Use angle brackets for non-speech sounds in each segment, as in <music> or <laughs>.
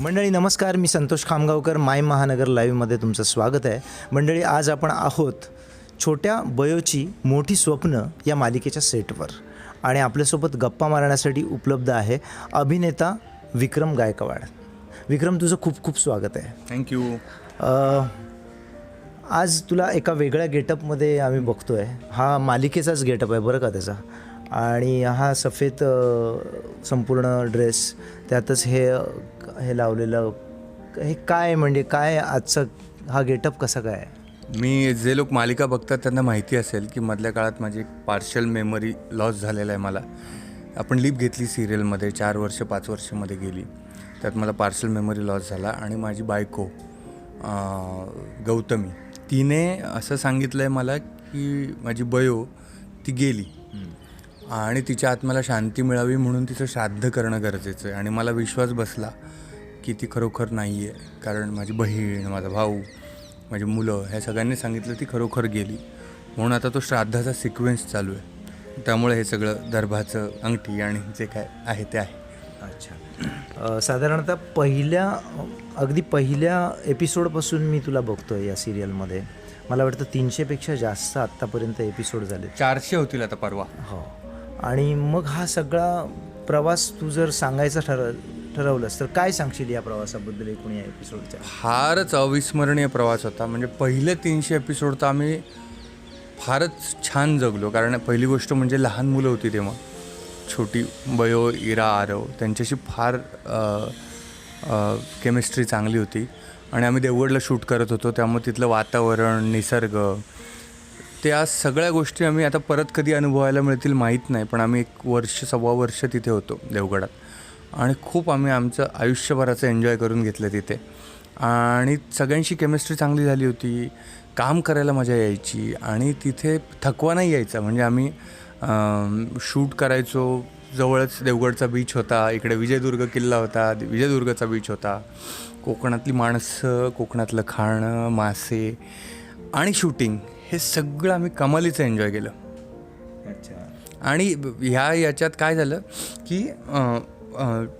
मंडळी नमस्कार. मी संतोष खामगावकर माय महानगर लाईव्हमध्ये तुमचं स्वागत आहे. मंडळी आज आपण आहोत छोट्या बयोची मोठी स्वप्न या मालिकेच्या सेटवर आणि आपल्यासोबत गप्पा मारण्यासाठी उपलब्ध आहे अभिनेता विक्रम गायकवाड. विक्रम तुझं खूप खूप स्वागत आहे. थँक्यू आज तुला एका वेगळ्या गेटअपमध्ये आम्ही बघतो आहे हा मालिकेचाच गेटअप आहे बरं का त्याचा? आणि हा सफेद संपूर्ण ड्रेस त्यातच हे हे लावलेलं हे काय म्हणजे काय आजचा हा गेटअप कसा काय आहे? मी जे लोक मालिका बघतात त्यांना माहिती असेल की मधल्या काळात माझी पार्शल मेमरी लॉस झालेला आहे मला. आपण लीप घेतली सिरियलमध्ये चार वर्ष पाच वर्षामध्ये गेली. त्यात मला पार्शल मेमरी लॉस झाला आणि माझी बायको अं, गौतमी तिने असं सांगितलं आहे मला की माझी बयो ती गेली. आणि तिच्या आत्म्याला शांती मिळावी म्हणून तिचं श्राद्ध करणं गरजेचं आहे. आणि मला विश्वास बसला की ती खरोखर नाही आहे कारण माझी बहीण माझा भाऊ माझी मुलं ह्या सगळ्यांनी सांगितलं ती खरोखर गेली. म्हणून आता तो श्राद्धाचा सिक्वेन्स चालू आहे. त्यामुळे हे सगळं दर्भाचं अंगठी आणि जे काय आहे ते आहे. अच्छा. साधारणतः पहिल्या अगदी पहिल्या एपिसोडपासून मी तुला बघतो आहे या सिरियलमध्ये मला वाटतं तीनशेपेक्षा जास्त आत्तापर्यंत एपिसोड झाले चारशे होतील आता परवा. हो. आणि मग हा सगळा प्रवास तू जर सांगायचा ठरव ठरवलंस तर काय सांगशील या प्रवासाबद्दल एकूण या एपिसोडच्या फारच अविस्मरणीय प्रवास होता. म्हणजे पहिले तीनशे एपिसोड तर आम्ही फारच छान जगलो. कारण पहिली गोष्ट म्हणजे लहान मुलं होती तेव्हा. छोटी बयो इरा आरव त्यांच्याशी फार केमिस्ट्री चांगली होती. आणि आम्ही देवगडला शूट करत होतो. त्यामुळे तिथलं वातावरण निसर्ग त्या सगळ्या गोष्टी आम्ही आता परत कधी अनुभवायला मिळतील माहीत नाही. पण आम्ही एक वर्ष सव्वा वर्ष तिथे होतो देवगडात. आणि खूप आम्ही आमचं आयुष्यभराचं एन्जॉय करून घेतलं तिथे. आणि सगळ्यांशी केमिस्ट्री चांगली झाली होती. काम करायला मजा यायची. आणि तिथे थकवा नाही यायचा. म्हणजे आम्ही शूट करायचो. जवळच देवगडचा बीच होता. इकडे विजयदुर्ग किल्ला होता. विजयदुर्गचा बीच होता. कोकणातली माणसं कोकणातलं खाणं मासे आणि शूटिंग हे सगळं आम्ही कमालीचं एन्जॉय केलं. अच्छा. आणि ह्या याच्यात काय झालं की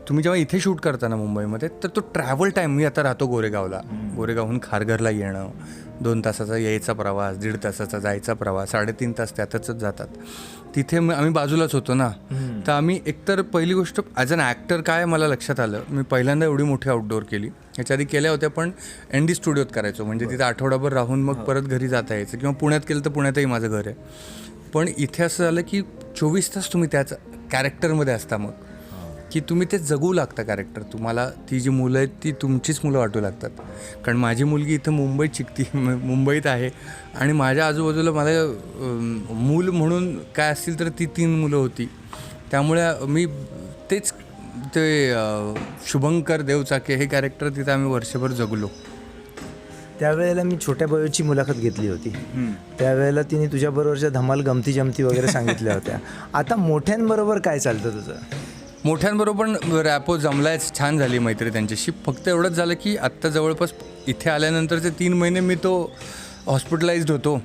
तुम्ही जेव्हा इथे शूट करता ना मुंबईमध्ये तर तो ट्रॅव्हल टाईम मी आता राहतो गोरेगावला. गोरेगावहून खारघरला येणं दोन तासाचा यायचा प्रवास दीड तासाचा जायचा प्रवास साडेतीन तास त्यातच जातात. तिथे मग आम्ही बाजूलाच होतो ना. तर आम्ही एकतर पहिली गोष्ट ॲज अन ॲक्टर काय मला लक्षात आलं मी पहिल्यांदा एवढी मोठी आउटडोअर केली. ह्याच्या आधी केल्या होत्या पण एन डी स्टुडिओत करायचो. म्हणजे तिथं आठवडाभर राहून मग परत घरी जाता यायचं. किंवा पुण्यात केलं तर पुण्यातही माझं घर आहे. पण इथे असं झालं की चोवीस तास तुम्ही त्याच कॅरेक्टरमध्ये असता मग. की तुम्ही ते जगू लागता कॅरेक्टर तुम्हाला ती जी मुलं आहेत ती तुमचीच मुलं वाटू लागतात. कारण माझी मुलगी इथं मुंबईत शिकती म- <laughs> मुंबईत आहे. आणि माझ्या आजूबाजूला मला मूल म्हणून काय असतील तर ती तीन मुलं होती. त्यामुळे मी तेच ते शुभंकर देवचाके हे कॅरेक्टर तिथं आम्ही वर्षभर जगलो. त्यावेळेला मी छोट्या बयोची मुलाखत घेतली होती. त्यावेळेला तिने तुझ्याबरोबरच्या धमाल गमती जमती वगैरे सांगितल्या होत्या. आता मोठ्यांबरोबर काय चालतं तुझं? मोठ्यांबरोबर रॅपो जमलायच छान झाली मैत्री त्यांच्याशी. फक्त एवढंच झालं की आत्ता जवळपास इथे आल्यानंतरचे तीन महिने मी तो हॉस्पिटलाइज्ड होतो.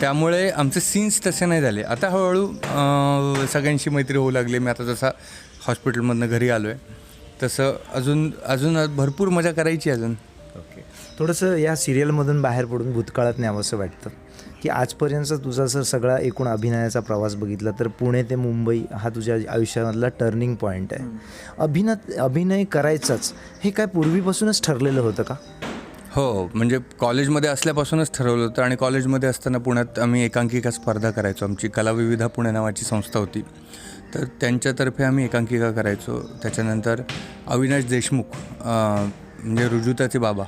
त्यामुळे आमचे सीन्स तसे नाही झाले. आता हळूहळू सगळ्यांशी मैत्री होऊ लागली. मी आता जसा हॉस्पिटलमधनं घरी आलो आहे तसं अजून अजून भरपूर मजा करायची अजून. ओके. थोडंसं या सिरियलमधून बाहेर पडून भूतकाळात न्यावंसं वाटतं. की आजपर्यंत तुझा जर सगळा एकूण अभिनयाचा प्रवास बघितला तर पुणे ते मुंबई हा तुझ्या आयुष्यामधला टर्निंग पॉईंट आहे. अभिनय अभिनय करायचाच हे काय पूर्वीपासूनच ठरलेलं होतं का? हो म्हणजे कॉलेजमध्ये असल्यापासूनच ठरवलं होतं आणि कॉलेजमध्ये असताना पुण्यात आम्ही एकांकिका स्पर्धा करायचो. आमची कलाविविधा पुणे नावाची संस्था होती. तर त्यांच्यातर्फे आम्ही एकांकिका करायचो. त्याच्यानंतर अविनाश देशमुख म्हणजे रुजुताचे बाबा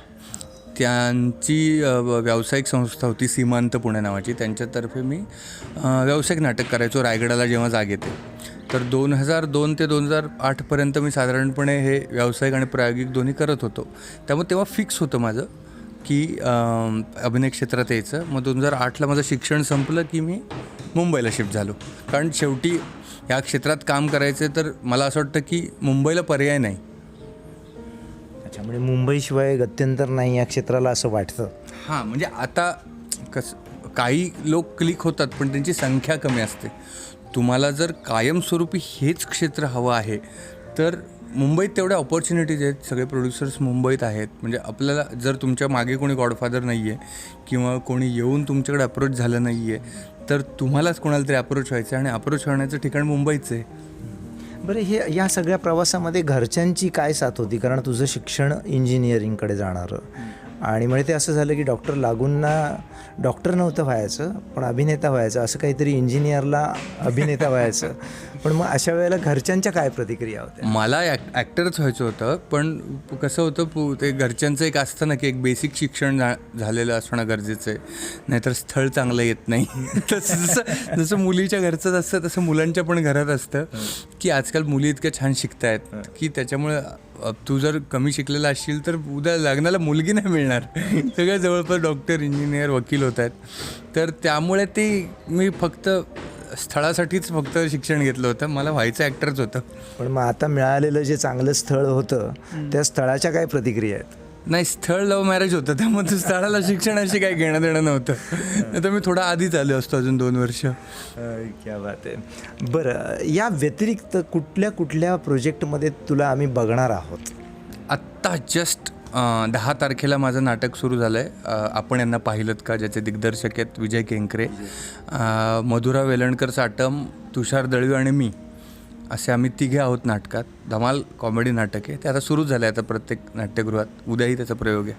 त्यांची व- व्यावसायिक संस्था होती सीमांत पुणे नावाची. त्यांच्यातर्फे मी व्यावसायिक नाटक करायचो रायगडाला जेव्हा जाग येते. तर दोन हजार दोन ते दोन हजार आठपर्यंत मी साधारणपणे हे व्यावसायिक आणि प्रायोगिक दोन्ही करत होतो. त्यामुळे तेव्हा फिक्स होतं माझं की अभिनय क्षेत्रात यायचं. मग दोन हजार आठला माझं शिक्षण संपलं की मी मुंबईला शिफ्ट झालो. कारण शेवटी या क्षेत्रात काम करायचं तर मला असं वाटतं की मुंबईला पर्याय नाही. अच्छा म्हणजे मुंबईशिवाय गत्यंतर नाही या क्षेत्राला असं वाटतं. हां म्हणजे आता कस काही लोक क्लिक होतात पण त्यांची संख्या कमी असते. तुम्हाला जर कायमस्वरूपी हेच क्षेत्र हवं आहे तर मुंबईत तेवढ्या ऑपॉर्च्युनिटीज आहेत. सगळे प्रोड्युसर्स मुंबईत आहेत. म्हणजे आपल्याला जर तुमच्या मागे कोणी गॉडफादर नाही आहे किंवा कोणी येऊन तुमच्याकडे अप्रोच झालं नाही आहे तर तुम्हालाच कोणाला तरी अप्रोच व्हायचं आहे आणि अप्रोच होण्याचं ठिकाण मुंबईचं आहे. बरं हे या सगळ्या प्रवासामध्ये घरच्यांची काय साथ होती? कारण तुझं शिक्षण इंजिनिअरिंगकडे जाणारं. आणि म्हणजे ते असं झालं की डॉक्टर लागून ना डॉक्टर नव्हतं व्हायचं पण अभिनेता व्हायचं असं काहीतरी इंजिनियरला अभिनेता व्हायचं. <laughs> पण मग अशा वेळेला घरच्यांच्या काय प्रतिक्रिया होत्या? मला ॲक ॲक्टरच व्हायचं होतं पण कसं होतं पु ते घरच्यांचं एक असतं ना की एक बेसिक शिक्षण झा झालेलं असणं गरजेचं आहे. नाहीतर स्थळ चांगलं येत नाही. <laughs> तसं जसं जसं मुलीच्या घरचंच असतं तसं मुलांच्या पण घरात असतं की आजकाल मुली इतक्या छान शिकतायत की त्याच्यामुळे तू जर कमी शिकलेला असशील तर उद्या लग्नाला मुलगी नाही मिळणार. <laughs> सगळ्या जवळपास डॉक्टर इंजिनियर वकील होत आहेत. तर त्यामुळे ते मी फक्त स्थळासाठीच फक्त शिक्षण घेतलं होतं. मला व्हायचं ॲक्टरच होतं. पण मग आता मिळालेलं जे चांगलं स्थळ होतं त्या स्थळाच्या काय प्रतिक्रिया आहेत? नाही स्थळ लव्ह मॅरेज होतं त्यामुळे ते स्थळाला शिक्षणाशी काही घेणं देणं नव्हतं. नाही तर मी थोडा आधीच आलो असतो अजून दोन वर्ष. क्या बात आहे. बरं या व्यतिरिक्त कुठल्या कुठल्या प्रोजेक्टमध्ये तुला आम्ही बघणार आहोत? आत्ता जस्ट दहा तारखेला माझं नाटक सुरू झालं आहे आपण यांना पाहिलं का? ज्याचे दिग्दर्शक आहेत विजय केंकरे मधुरा वेलणकर साटम तुषार दळवी आणि मी. असे आम्ही तिघे आहोत नाटकात. धमाल कॉमेडी नाटक आहे. ते आता सुरूच झालं आहे आता प्रत्येक नाट्यगृहात. उद्याही त्याचा प्रयोग आहे.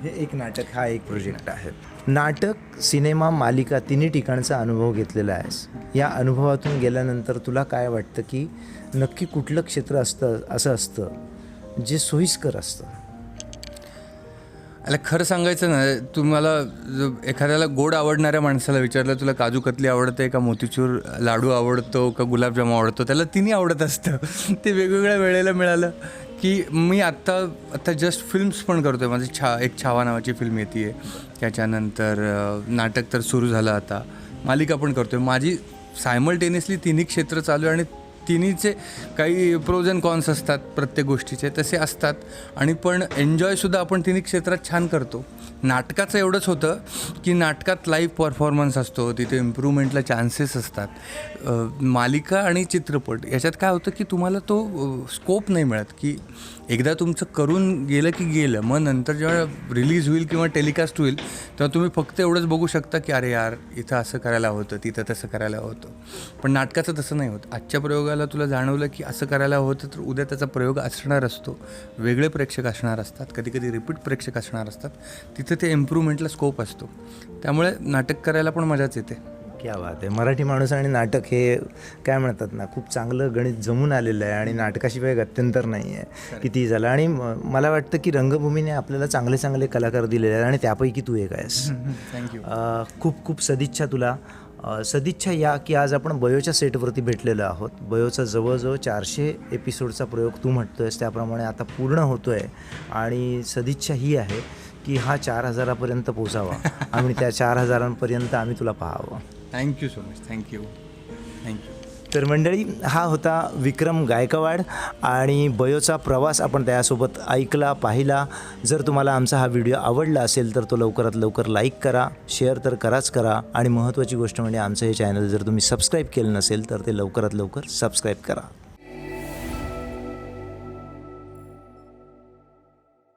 हे एक नाटक हा एक प्रोजेक्ट आहे. नाटक सिनेमा मालिका तिन्ही ठिकाणचा अनुभव घेतलेला आहेस. या अनुभवातून गेल्यानंतर तुला काय वाटतं की नक्की कुठलं क्षेत्र असतं असं असतं जे सोयीस्कर असतं? अरे खरं सांगायचं ना तुम्हाला एखाद्याला गोड आवडणाऱ्या माणसाला विचारलं तुला काजू कतली आवडते का मोतीचूर लाडू आवडतो का गुलाबजाम आवडतो? त्याला तिन्ही आवडत असतं. <laughs> ते वेगवेगळ्या वेळेला मिळालं की मी आत्ता आत्ता जस्ट फिल्म्स पण करतो आहे माझी छा एक छावा नावाची फिल्म येते आहे त्याच्यानंतर नाटक तर सुरू झालं आता. मालिका पण करतो आहे माझी सायमल्टेनियसली तिन्ही क्षेत्र चालू आहे आणि तिन्हीचे काही प्रोज अँड कॉन्स असतात प्रत्येक गोष्टीचे तसे असतात. आणि पण एन्जॉयसुद्धा आपण तिन्ही क्षेत्रात छान करतो. नाटकाचं एवढंच होतं की नाटकात लाईव्ह परफॉर्मन्स असतो तिथे इम्प्रूव्हमेंटला चान्सेस असतात. मालिका आणि चित्रपट याच्यात काय होतं की तुम्हाला तो स्कोप नाही मिळत की एकदा तुमचं करून गेलं की गेलं मग नंतर जेव्हा रिलीज होईल किंवा टेलिकास्ट होईल तेव्हा तुम्ही फक्त एवढंच बघू शकता की अरे यार इथं असं करायला होतं तिथं तसं करायला होतं. पण नाटकाचं तसं नाही होत. आजच्या प्रयोगाला तुला जाणवलं की असं करायला होतं तर उद्या त्याचा प्रयोग असणार असतो. वेगळे प्रेक्षक असणार असतात कधी कधी रिपीट प्रेक्षक असणार असतात. तिथं ते इम्प्रूव्हमेंटला स्कोप असतो. त्यामुळे नाटक करायला पण मजाच येते. क्या बात आहे. मराठी माणूस आणि नाटक हे काय म्हणतात ना खूप चांगलं गणित जमून आलेलं आहे आणि नाटकाशिवाय गत्यंतर नाही आहे. किती झालं. आणि मला वाटतं की रंगभूमीने आपल्याला चांगले चांगले कलाकार दिलेले आहेत आणि त्यापैकी तू एक आहेस. थँक्यू खूप खूप सदिच्छा तुला. सदिच्छा या की आज आपण बयोच्या सेटवरती भेटलेलो आहोत. बयोचा जवळजवळ चारशे एपिसोडचा प्रयोग तू म्हणतोयस त्याप्रमाणे आता पूर्ण होतो आहे आणि सदिच्छा ही आहे. की हा चार हजारापर्यंत पोचावा <laughs> आणि त्या चार हजारांपर्यंत आम्ही तुला पाहावं. Thank you so much thank you thank you तर मंडळी हा होता विक्रम गायकवाड आणि बयोचा प्रवास आपण त्यासोबत ऐकला पाहिला. जर तुम्हाला आमचा हा व्हिडिओ आवडला असेल तर तो लवकरात लवकर लाईक करा शेअर तर कराच करा. आणि महत्त्वाची गोष्ट म्हणजे आमचं हे चॅनल जर तुम्ही सबस्क्राईब केलं नसेल तर ते लवकरात लवकर सबस्क्राईब करा.